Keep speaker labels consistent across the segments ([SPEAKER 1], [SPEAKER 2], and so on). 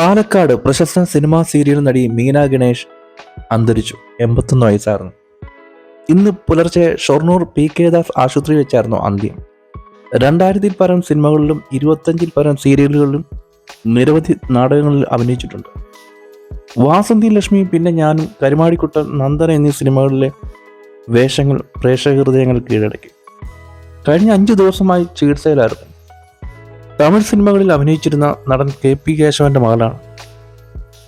[SPEAKER 1] പാലക്കാട് പ്രശസ്ത cinema serial നടി മീന ഗണേഷ് അന്തരിച്ചു. എൺപത്തൊന്ന് വയസ്സായിരുന്നു. ഇന്ന് പുലർച്ചെ ഷൊർണൂർ പി കെ ദാസ് ആശുപത്രി വെച്ചായിരുന്നു അന്ത്യം. രണ്ടായിരത്തിൽ പരം സിനിമകളിലും ഇരുപത്തഞ്ചിൽ പരം സീരിയലുകളിലും നിരവധി നാടകങ്ങളിൽ അഭിനയിച്ചിട്ടുണ്ട്. വാസന്തി ലക്ഷ്മി പിന്നെ ഞാനും കരുമാടിക്കുട്ടൻ നന്ദന എന്നീ സിനിമകളിലെ വേഷങ്ങൾ പ്രേക്ഷക ഹൃദയങ്ങൾ കീഴടക്കി. കഴിഞ്ഞ അഞ്ച് ദിവസമായി ചികിത്സയിലായിരുന്നു. തമിഴ് സിനിമകളിൽ അഭിനയിച്ചിരുന്ന നടൻ കെ പി കേശവന്റെ മകളാണ്.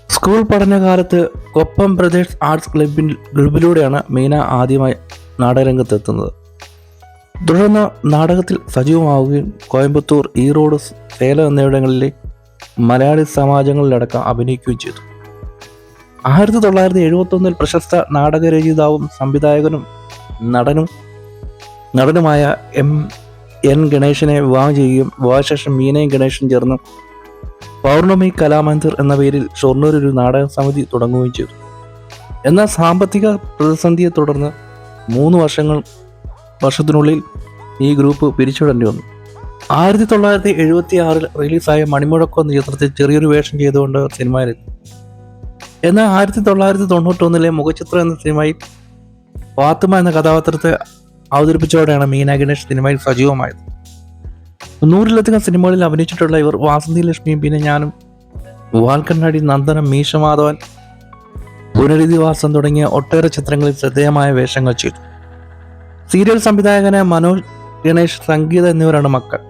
[SPEAKER 1] സ്കൂൾ പഠനകാലത്ത് കൊപ്പം ബ്രദേഴ്സ് ആർട്സ് ക്ലബിൻ ക്ലബിലൂടെയാണ് മീന ആദ്യമായി നാടകരംഗത്ത് എത്തുന്നത് തുടർന്ന് നാടകത്തിൽ സജീവമാവുകയും കോയമ്പത്തൂർ ഈറോഡ് സേലം എന്നിവിടങ്ങളിലെ മലയാളി സമാജങ്ങളിലടക്കം അഭിനയിക്കുകയും ചെയ്തു. ആയിരത്തി തൊള്ളായിരത്തി എഴുപത്തൊന്നിൽ പ്രശസ്ത നാടകരചയിതാവും സംവിധായകനും നടനും നടനുമായ എം എൻ ഗണേശനെ വിവാഹം ചെയ്യുകയും വിവാഹശേഷം മീനയും ഗണേശും ചേർന്ന് പൗർണമി കലാമന്ദിർ എന്ന പേരിൽ ഷൊർണൂർ ഒരു നാടക സമിതി തുടങ്ങുകയും ചെയ്തു. എന്നാൽ സാമ്പത്തിക പ്രതിസന്ധിയെ തുടർന്ന് മൂന്ന് വർഷങ്ങൾ വർഷത്തിനുള്ളിൽ ഈ ഗ്രൂപ്പ് പിരിച്ചുവിടേണ്ടി വന്നു. ആയിരത്തി തൊള്ളായിരത്തി എഴുപത്തി ആറിൽ റിലീസായ മണിമുഴക്കം എന്ന ചിത്രത്തിൽ ചെറിയൊരു വേഷം ചെയ്തുകൊണ്ട് സിനിമയിലെത്തി. എന്നാൽ ആയിരത്തി തൊള്ളായിരത്തി തൊണ്ണൂറ്റൊന്നിലെ മുഖചിത്രം എന്ന സിനിമയിൽ ഫാത്തിമ എന്ന കഥാപാത്രത്തെ അവതരിപ്പിച്ചതോടെയാണ് മീനാ ഗണേഷ് സിനിമയിൽ സജീവമായത്. നൂറിലധികം സിനിമകളിൽ അഭിനയിച്ചിട്ടുള്ള ഇവർ വാസന്തി ലക്ഷ്മിയും പിന്നെ ഞാനും. വാൽക്കണ്ണാടി നന്ദനം മീശമാധവൻ പുനരധിവാസം തുടങ്ങിയ ഒട്ടേറെ ചിത്രങ്ങളിൽ ശ്രദ്ധേയമായ വേഷങ്ങൾ ചെയ്തു. സീരിയൽ സംവിധായകന് മനോജ് ഗണേഷ് സംഗീത എന്നിവരാണ് മക്കൾ.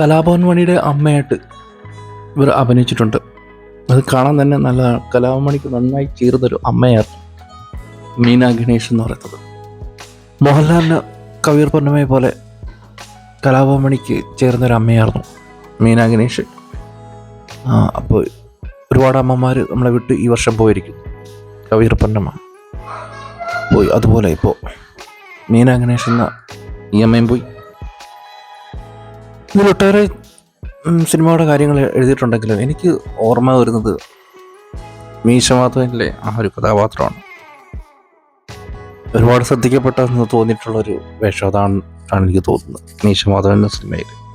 [SPEAKER 1] കലാഭവൻ മണിയുടെ അമ്മയായിട്ട് ഇവർ അഭിനയിച്ചിട്ടുണ്ട്. അത് കാണാൻ തന്നെ നല്ലതാണ് കലാഭവൻ മണിക്ക് നന്നായി ചേർന്നൊരു അമ്മയായിരുന്നു മീന ഗണേഷ് എന്ന് പറയുന്നത്. മോഹൻലാലിന് കവിയർ പൊന്നമ്മയെ പോലെ കലാഭവമണിക്ക് ചേർന്നൊരു അമ്മയായിരുന്നു മീന ഗണേഷ്. അപ്പോൾ ഒരുപാട് അമ്മമാർ നമ്മളെ വിട്ട് ഈ വർഷം പോയിരിക്കും. കവിയർ പൊന്നമ്മ പോയി. അതുപോലെ ഇപ്പോൾ മീന ഗണേഷ് എന്ന ഈ അമ്മയും പോയി. ഇതിലൊട്ടേറെ സിനിമയുടെ കാര്യങ്ങൾ എഴുതിയിട്ടുണ്ടെങ്കിലും എനിക്ക് ഓർമ്മ വരുന്നത് മീശമാധവനിലെ ആ ഒരു കഥാപാത്രമാണ്. ഒരുപാട് ശ്രദ്ധിക്കപ്പെട്ടെന്ന് തോന്നിയിട്ടുള്ള ഒരു വേഷം അതാണ് ആണ് എനിക്ക് തോന്നുന്നത്. മീശമാധവൻ എന്ന സിനിമയിൽ.